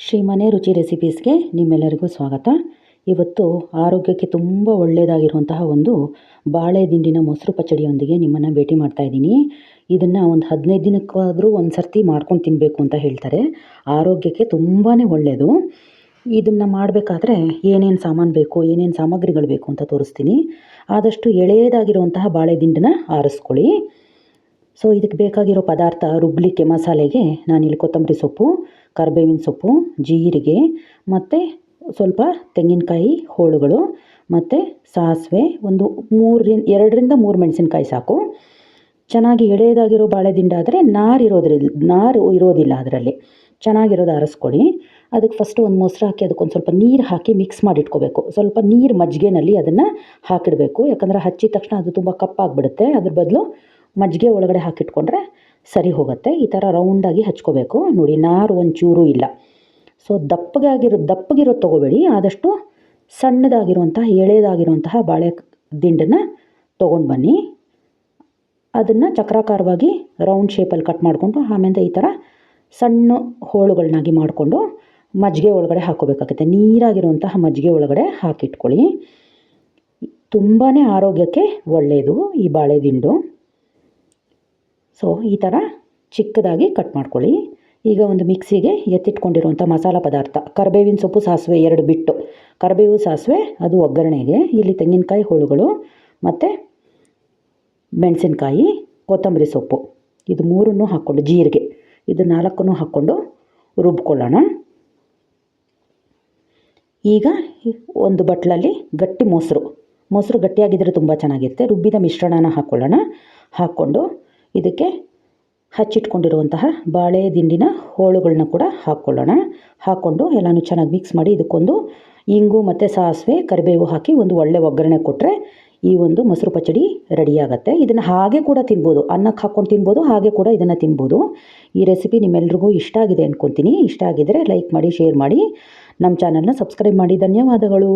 ಶ್ರೀಮನೆ ರುಚಿ ರೆಸಿಪೀಸ್ಗೆ ನಿಮ್ಮೆಲ್ಲರಿಗೂ ಸ್ವಾಗತ. ಇವತ್ತು ಆರೋಗ್ಯಕ್ಕೆ ತುಂಬ ಒಳ್ಳೆಯದಾಗಿರುವಂತಹ ಒಂದು ಬಾಳೆ ದಿಂಡಿನ ಮೊಸರು ಪಚ್ಚಡಿಯೊಂದಿಗೆ ನಿಮ್ಮನ್ನು ಭೇಟಿ ಮಾಡ್ತಾ ಇದ್ದೀನಿ. ಇದನ್ನು ಒಂದು ಹದಿನೈದು ದಿನಕ್ಕಾದರೂ ಒಂದು ಸರ್ತಿ ಮಾಡ್ಕೊಂಡು ತಿನ್ನಬೇಕು ಅಂತ ಹೇಳ್ತಾರೆ. ಆರೋಗ್ಯಕ್ಕೆ ತುಂಬಾ ಒಳ್ಳೆಯದು ಇದನ್ನು ಮಾಡಬೇಕಾದ್ರೆ ಏನೇನು ಸಾಮಾನು ಬೇಕು, ಏನೇನು ಸಾಮಗ್ರಿಗಳು ಬೇಕು ಅಂತ ತೋರಿಸ್ತೀನಿ. ಆದಷ್ಟು ಎಳೆಯದಾಗಿರುವಂತಹ ಬಾಳೆ ದಿಂಡನ್ನ ಆರಿಸ್ಕೊಳ್ಳಿ. ಸೊ ಇದಕ್ಕೆ ಬೇಕಾಗಿರೋ ಪದಾರ್ಥ ರುಬ್ಬಲಿಕ್ಕೆ ಮಸಾಲೆಗೆ ನಾನಿಲ್ಲಿ ಕೊತ್ತಂಬರಿ ಸೊಪ್ಪು, ಕರ್ಬೇವಿನ ಸೊಪ್ಪು, ಜೀರಿಗೆ ಮತ್ತು ಸ್ವಲ್ಪ ತೆಂಗಿನಕಾಯಿ ಹೋಳುಗಳು ಮತ್ತು ಸಾಸಿವೆ ಒಂದು ಮೂರರಿಂದ, ಎರಡರಿಂದ ಮೂರು ಮೆಣಸಿನಕಾಯಿ ಸಾಕು. ಚೆನ್ನಾಗಿ ಎಳೆಯದಾಗಿರೋ ಬಾಳೆ ದಿಂಡ ಆದರೆ ನಾರು ಇರೋದ್ರಿಲ್ಲ ನಾರು ಇರೋದಿಲ್ಲ ಅದರಲ್ಲಿ. ಚೆನ್ನಾಗಿರೋದು ಆರಿಸ್ಕೊಳ್ಳಿ ಅದಕ್ಕೆ ಫಸ್ಟು ಒಂದು ಮೊಸರು ಹಾಕಿ ಅದಕ್ಕೊಂದು ಸ್ವಲ್ಪ ನೀರು ಹಾಕಿ ಮಿಕ್ಸ್ ಮಾಡಿಟ್ಕೋಬೇಕು. ಸ್ವಲ್ಪ ನೀರು ಮಜ್ಜಿಗೆನಲ್ಲಿ ಅದನ್ನು ಹಾಕಿಡಬೇಕು. ಯಾಕಂದರೆ ಹಚ್ಚಿದ ತಕ್ಷಣ ಅದು ತುಂಬ ಕಪ್ಪಾಗಿಬಿಡುತ್ತೆ. ಅದ್ರ ಬದಲು ಮಜ್ಜಿಗೆ ಒಳಗಡೆ ಹಾಕಿಟ್ಕೊಂಡ್ರೆ ಸರಿ ಹೋಗುತ್ತೆ. ಈ ಥರ ರೌಂಡಾಗಿ ಹಚ್ಕೋಬೇಕು. ನೋಡಿ, ನಾರು ಒಂಚೂರು ಇಲ್ಲ. ಸೊ ದಪ್ಪಗಾಗಿರೋ ದಪ್ಪಗಿರೋದು ತೊಗೋಬೇಡಿ. ಆದಷ್ಟು ಸಣ್ಣದಾಗಿರುವಂತಹ ಎಳೆದಾಗಿರುವಂತಹ ಬಾಳೆ ದಿಂಡನ್ನು ತೊಗೊಂಡು ಬನ್ನಿ. ಅದನ್ನು ಚಕ್ರಾಕಾರವಾಗಿ ರೌಂಡ್ ಶೇಪಲ್ಲಿ ಕಟ್ ಮಾಡಿಕೊಂಡು, ಆಮೇಲೆ ಈ ಥರ ಸಣ್ಣ ಹೋಳುಗಳನ್ನಾಗಿ ಮಾಡಿಕೊಂಡು ಮಜ್ಜಿಗೆ ಒಳಗಡೆ ಹಾಕೋಬೇಕಾಗುತ್ತೆ. ನೀರಾಗಿರುವಂತಹ ಮಜ್ಜಿಗೆ ಒಳಗಡೆ ಹಾಕಿಟ್ಕೊಳ್ಳಿ. ತುಂಬಾ ಆರೋಗ್ಯಕ್ಕೆ ಒಳ್ಳೆಯದು ಈ ಬಾಳೆ ದಿಂಡು. ಸೊ ಈ ಥರ ಚಿಕ್ಕದಾಗಿ ಕಟ್ ಮಾಡ್ಕೊಳ್ಳಿ. ಈಗ ಒಂದು ಮಿಕ್ಸಿಗೆ ಎತ್ತಿಟ್ಕೊಂಡಿರುವಂಥ ಮಸಾಲ ಪದಾರ್ಥ, ಕರಿಬೇವಿನ ಸೊಪ್ಪು ಸಾಸಿವೆ ಎರಡು ಬಿಟ್ಟು. ಕರಿಬೇವು ಸಾಸಿವೆ, ಅದು ಒಗ್ಗರಣೆಗೆ, ಇಲ್ಲಿ ತೆಂಗಿನಕಾಯಿ ಹೋಳುಗಳು ಮತ್ತು ಮೆಣಸಿನಕಾಯಿ, ಕೊತ್ತಂಬರಿ ಸೊಪ್ಪು. ಇದು ಮೂರನ್ನು ಹಾಕ್ಕೊಂಡು, ಜೀರಿಗೆ. ಇದು ನಾಲ್ಕನ್ನು ಹಾಕ್ಕೊಂಡು ರುಬ್ಕೊಳ್ಳೋಣ. ಈಗ ಒಂದು ಬಟ್ಲಲ್ಲಿ ಗಟ್ಟಿ ಮೊಸರು. ಮೊಸರು ಗಟ್ಟಿಯಾಗಿದ್ದರೆ ತುಂಬ ಚೆನ್ನಾಗಿರುತ್ತೆ. ರುಬ್ಬಿದ ಮಿಶ್ರಣನ ಹಾಕ್ಕೊಳ್ಳೋಣ ಹಾಕ್ಕೊಂಡು ಇದಕ್ಕೆ ಹಚ್ಚಿಟ್ಕೊಂಡಿರುವಂತಹ ಬಾಳೆ ದಿಂಡಿನ ಹೋಳುಗಳನ್ನ ಕೂಡ ಹಾಕ್ಕೊಳ್ಳೋಣ. ಹಾಕ್ಕೊಂಡು ಎಲ್ಲನೂ ಚೆನ್ನಾಗಿ ಮಿಕ್ಸ್ ಮಾಡಿ ಇದಕ್ಕೊಂದು ಇಂಗು ಮತ್ತು ಸಾಸಿವೆ, ಕರಿಬೇವು ಹಾಕಿ ಒಂದು ಒಳ್ಳೆ ಒಗ್ಗರಣೆ ಕೊಟ್ಟರೆ ಈ ಒಂದು ಮೊಸರು ಪಚಡಿ ರೆಡಿಯಾಗತ್ತೆ ಇದನ್ನು ಹಾಗೆ ಕೂಡ ತಿನ್ಬೋದು. ಅನ್ನಕ್ಕೆ ಹಾಕ್ಕೊಂಡು ತಿನ್ಬೋದು, ಹಾಗೆ ಕೂಡ ಇದನ್ನು ತಿನ್ಬೋದು. ಈ ರೆಸಿಪಿ ನಿಮ್ಮೆಲ್ರಿಗೂ ಇಷ್ಟ ಆಗಿದೆ ಅಂದ್ಕೊತೀನಿ ಇಷ್ಟ ಆಗಿದ್ದರೆ ಲೈಕ್ ಮಾಡಿ ಶೇರ್ ಮಾಡಿ. ನಮ್ಮ ಚಾನಲ್ನ ಸಬ್ಸ್ಕ್ರೈಬ್ ಮಾಡಿ. ಧನ್ಯವಾದಗಳು.